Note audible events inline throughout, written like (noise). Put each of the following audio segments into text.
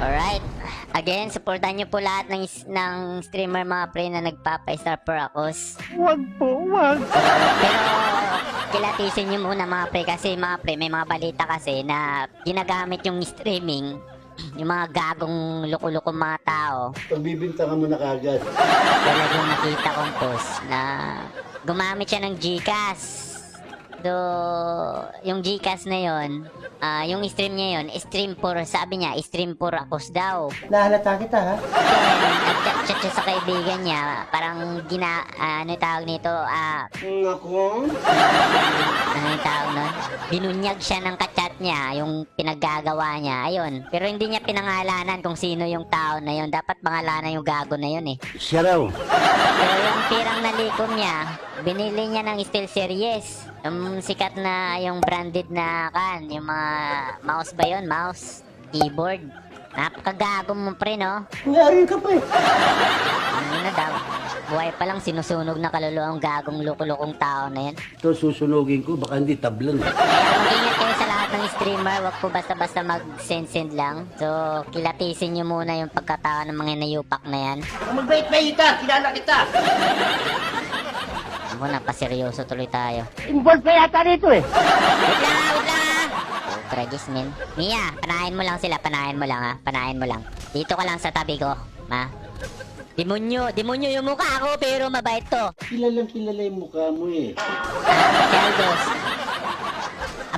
Alright. Again, supportan nyo po lahat ng, ng streamer mga pre na nagpapa-star per akos. Wag po, wag. Pero kilatisin nyo muna mga pre kasi mga pre may mga balita kasi na ginagamit yung streaming (clears throat) yung mga gagong loko-loko mga tao Pagbibintangan mo na kagad. talagang nakita kong post na gumamit siya ng Gcash. So, yung Gcash na yon, ah, yung stream niya yon, stream for, sabi niya, stream for akos daw. Nahalata kita ha? Then, nag-chat siya sa kaibigan niya, parang gina, ah, ano yung tawag nito, ah, Ako? ano yung tawag nun? Binunyag siya ng kachat niya, yung pinaggagawa niya, ayun. Pero hindi niya pinangalanan kung sino yung tao na yun. Dapat pangalanan yung gago na yun eh. Siya raw. Pero yung pirang nalikom niya, binili niya ng Steel Series. Yung sikat na, yung branded na kan, yung mga mouse ba yun? Mouse, keyboard. Napakagago mo pre, no? Ngayon ka pa eh. Ano na daw? Buhay pa lang sinusunog na kaluluwa ang gagong loko-lokong tao na yan. Ito susunugin ko, baka hindi tablan. Kaya mag-ingat kayo sa lahat ng streamer, wag po basta-basta mag-send-send lang. So, kilatisin nyo muna yung pagkatao ng mga nayupak na yan. Magbait-bait ka, kilala kita. Ako, napaseryoso tuloy tayo. Involved pa yata dito eh. Wait lang wait lang. Oh, tragis, men. Mia, panahin mo lang sila, panahin mo lang ha. Panahin mo lang. Dito ka lang sa tabi ko, ma. Demonyo, demonyo yung mukha ko, pero mabait to. Kilalang kilala yung mukha mo eh. Ah,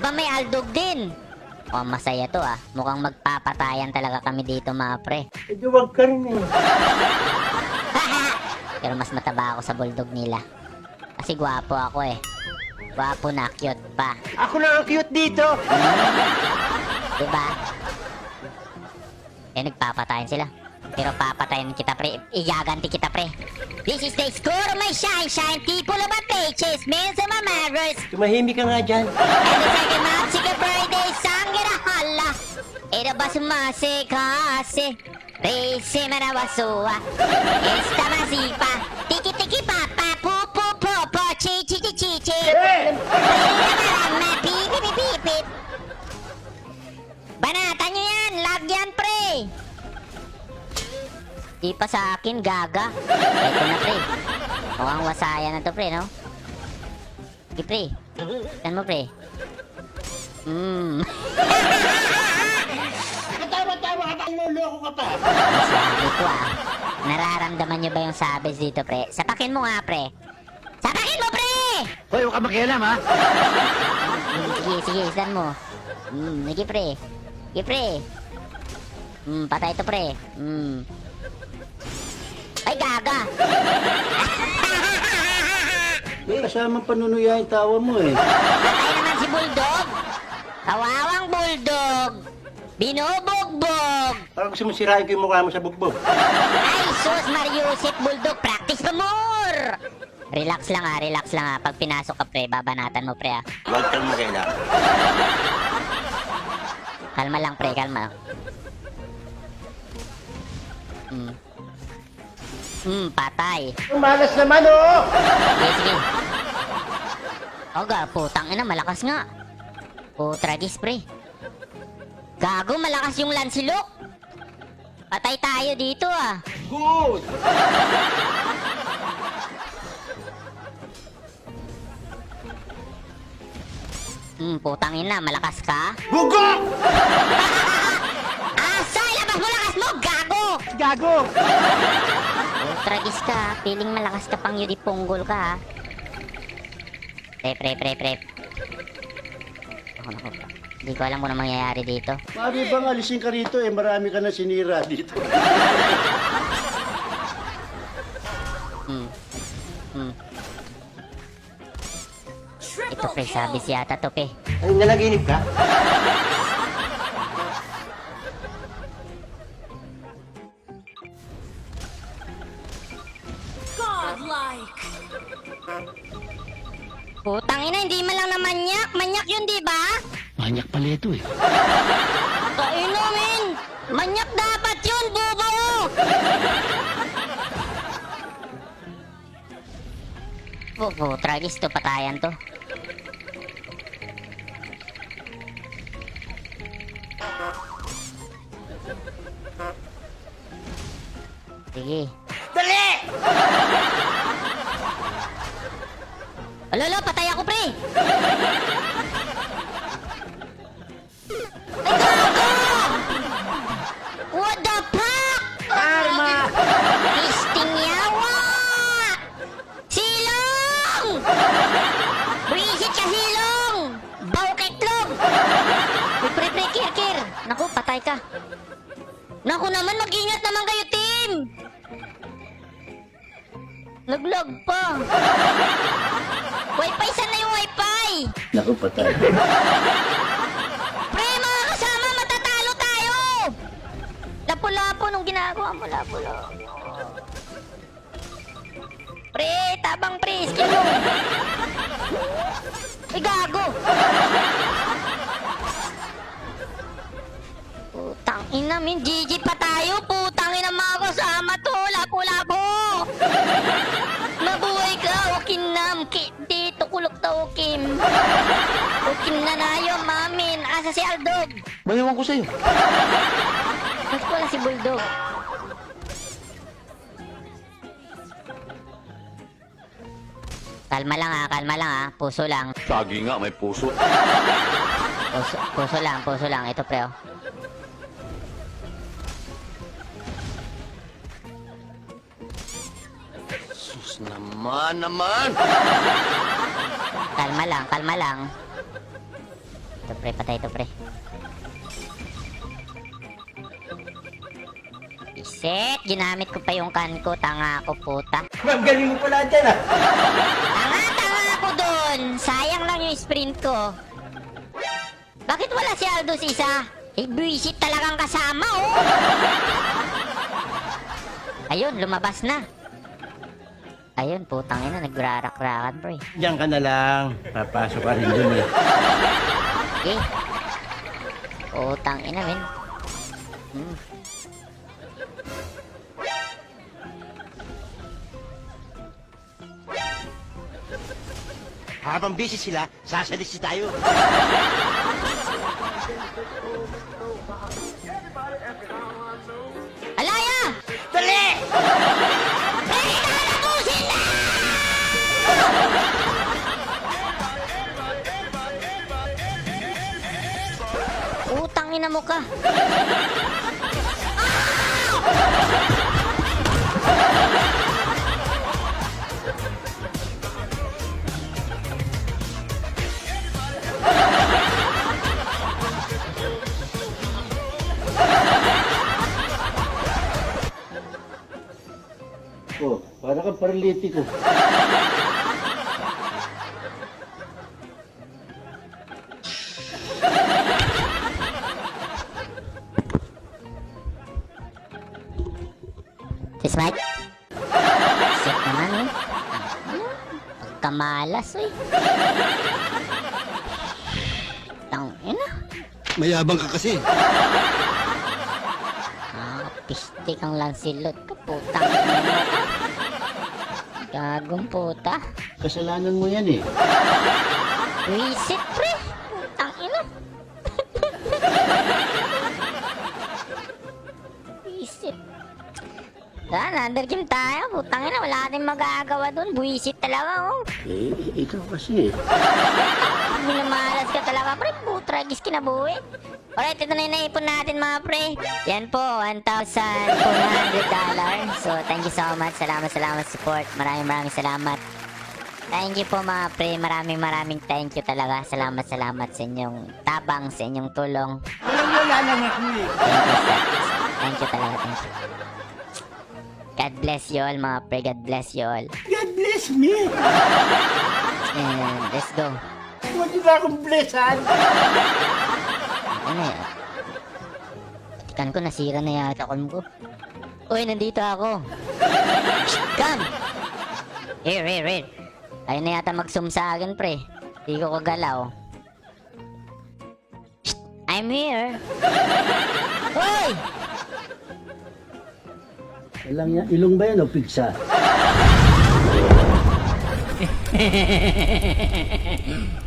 Aba, may Aldog din. Oh, masaya to ah. Mukhang magpapatayan talaga kami dito, mga pre. Di wag ka rin eh. (laughs) Pero mas mataba ako sa bulldog nila. Kasi gwapo ako eh. Gwapo na, cute pa. Ako na ang cute dito. Diba? Eh, nagpapatayan sila. Pero papatayin kita, pre. Igaganti kita, pre. This is the score of my shine, shine. People of my pages, men sa my mirrors. Tumahimik ka nga dyan. And the second month, sige birthday, sangera hala. Era ba sumase kasi? Rese manawasua. Esta masipa. Tiki tiki papa. Pu pu pu pu. Chi chi chi chi chi. Marama. Pipi pipi pipi. Banatan nyo Di pa sa akin, gaga. Ito na, pre. Mukhang wasaya na to, pre, no? Sige, pre. Saan mo, pre? Hmm. Tama-tama ka pa, luloko ka pa. Sabi ko ah. Nararamdaman nyo ba yung sabes dito, pre? Sapakin mo nga, pre. Sapakin mo, pre! Hoy, huwag ka makialam ha. Sige, sige, saan mo? Hmm, sige, pre. Sige, pre. Hmm, patay to, pre. Hmm. Ay, gaga! May kasamang panunuya yung tawa mo eh. Patay naman si Bulldog! Kawawang Bulldog! Binubugbog! Parang gusto mo sirain ko yung mukha mo sa bugbog. Ay, sus, Mariusip Bulldog, practice pa more! Relax lang ah, relax lang ah. Pag pinasok ka, pre, babanatan mo, pre ah. Huwag kang makialam. Kalma lang, pre, kalma. Hmm. Hmm, patay. Malas naman oh. Sige, sige. Oga, putang ina, malakas nga. Putragis, pre. Gago, malakas yung Lancelot. Patay tayo dito ah. Good! Hmm, putang ina, malakas ka? Bugok! (laughs) Asa, ilabas mo lakas mo, gago! Putragis ka, piling malakas ka pang yudipunggol ka ha. Pre, pre, pre, pre. Ako, naku. Hindi ko alam kung ano mangyayari dito. Mami bang alisin ka rito eh, marami ka na sinira dito. Hmm. Hmm. Ito pre, sabi si yata to pe. Ay, nanaginip ka? yun, di ba? Manyak pala ito eh. Kainumin! Manyak dapat yun, bobo! Bobo, tragis to, patayan to. Sige. Dali! Alolo, patay ako, pre! Naku naman, mag-ingat naman kayo, team! Naglag pa. Wi-Fi, saan na yung Wi-Fi? Naku, patay. Pre, mga kasama, matatalo tayo! Lapo-lapo nung ginagawa mo, lapo-lapo. Pre, tabang pre, skill mo. Ay, gago! Putang ina, min, GG pa tayo. Putang ina mga kasama to, lapo-lapo. Mabuhay ka, ukin nam, ki, dito kulok ta ukim. Ukim na nayo, mamin. Asa si Aldog? Bayawan ko sa'yo. Ba't wala si Bulldog? Kalma lang ah, kalma lang ah. Puso lang. Lagi nga may puso. Puso, puso lang, puso lang. Ito pre Sus naman naman! Kalma lang, kalma lang. Ito pre, patay ito pre. Iset, ginamit ko pa yung kan ko. Tanga ako, puta. Ma'am, galing mo pala dyan ah! Tanga, tanga ako dun. Sayang lang yung sprint ko. Bakit wala si Aldous isa? Eh, buwisit talagang kasama, oh. Ayun, lumabas na. Ayun, putang ina, nagrarak-rakan, pre. Diyan ka na lang. Papasok ka rin dun eh. Eh. Putang ina, men. Hmm. Habang busy sila, sasalisi tayo. Alaya! Dali! Utang ina mo ka. Oh, para kang paralitiko. Pagkamalas eh. Tang ina. Mayabang ka kasi. Ah, piste kang lansilot ka putang. Gagong puta. Kasalanan mo yan eh. Reset Dan, undergame tayo. Putang ina, wala tayong magagawa doon. Buisit talaga, oh. Eh, ikaw kasi eh. Minamalas ka talaga, pre. Putragis kinabuhi. Alright, ito na yung naipon natin, mga pre. Yan po, $1,400. So, thank you so much. Salamat, salamat sa support. Maraming maraming salamat. Thank you po, mga pre. Maraming maraming thank you talaga. Salamat, salamat sa inyong tabang, sa inyong tulong. Walang wala lang ako eh. Thank you, sir. Thank you talaga, thank you. God bless you all, mga pre. God bless you all. God bless me. And let's go. Huwag niyo na akong blessan. Ano yan? Patikan ko, nasira na yata kom ko. Uy, nandito ako. Come! Here, here, here. Ayun na yata mag-zoom sa akin, pre. Di ko kagalaw. I'm here. Hoy! Walang yan. Ilong ba yan o pigsa? (laughs)